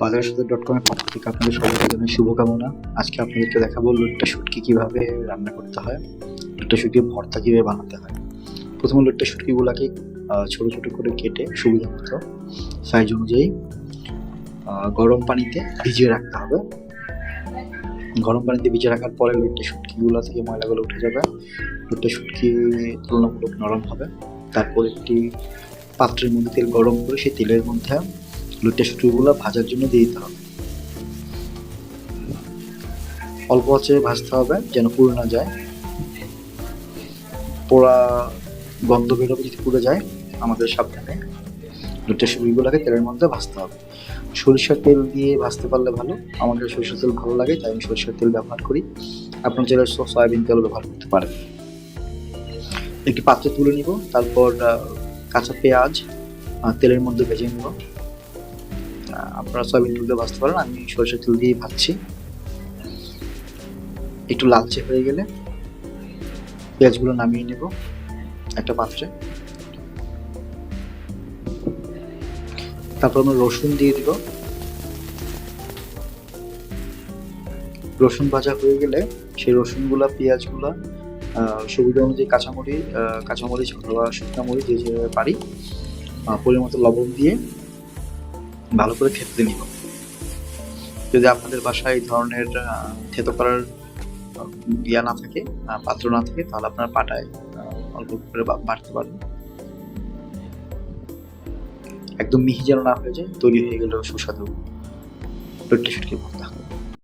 বাজার সাথে ডট কমের পক্ষ থেকে আপনাদের সবাইকে জানাই শুভকামনা। আজকে আপনাদেরকে দেখাবো লুটটা শুটকি কীভাবে রান্না করতে হয়, লুটটা শুটকি ভর্তা কীভাবে বানাতে হয়। প্রথমে লুটটা শুটকিগুলোকে ছোট ছোট করে কেটে সুবিধা মতো সাইজ অনুযায়ী গরম পানিতে ভিজিয়ে রাখতে হবে। গরম পানিতে ভিজিয়ে রাখার পরে লুটটা শুটকিগুলো থেকে ময়লাগুলো উঠে যাবে। লুটটা শুটকি তুলনামূলক নরম হবে। তারপর একটি পাত্রের মধ্যে তেল গরম করে সেই তেলের মধ্যে লুটে শুটকিগুলো ভাজার জন্য দিয়ে দিতে হবে। অল্প আছে ভাজতে হবে যেন পুড়ে না যায়। পোড়া গন্ধ বেরোবে যদি পুড়ে যায়, আমাদের সাবধানে লুটে শুটকিগুলোকে তেলের মধ্যে ভাজতে হবে। সরিষার তেল দিয়ে ভাজতে পারলে ভালো আমাদের সরিষার তেল ভালো লাগে, তাই আমি সরিষার তেল ব্যবহার করি। আপনার চাইলে সয়াবিন তেল ব্যবহার করতে পারেন। একটি পাত্রে তুলে নিব, তারপর কাঁচা পেঁয়াজ তেলের মধ্যে ভেজে নেব। আপনারা সয়াবিন তেল দিয়ে ভাজতে পারেন আমি সরষের তেল দিয়ে ভাজছি। একটু লালচে হয়ে গেলে পেঁয়াজগুলো নামিয়ে নেব একটা পাত্রে। তারপর আমরা রসুন দিয়ে দিব। রসুন ভাজা হয়ে গেলে সেই রসুনগুলা, পেঁয়াজগুলা সুবিধা অনুযায়ী কাঁচামরিচ কাঁচামরিচ অথবা শুকনো মরিচ যে পারি পরিমাণ লবণ দিয়ে ভালো করে খেতে নিব। যদি আপনাদের বাসায় এই ধরনের থেতো করার ইয়া না থাকে পাত্র না থাকে, তাহলে আপনার পাটায় অল্প করে বাড়তে পারবেন একদম মিহি যেন না হয়ে যায়, তৈরি হয়ে গেল সুস্বাদু। পেট্টি শুটকি ভর্তা।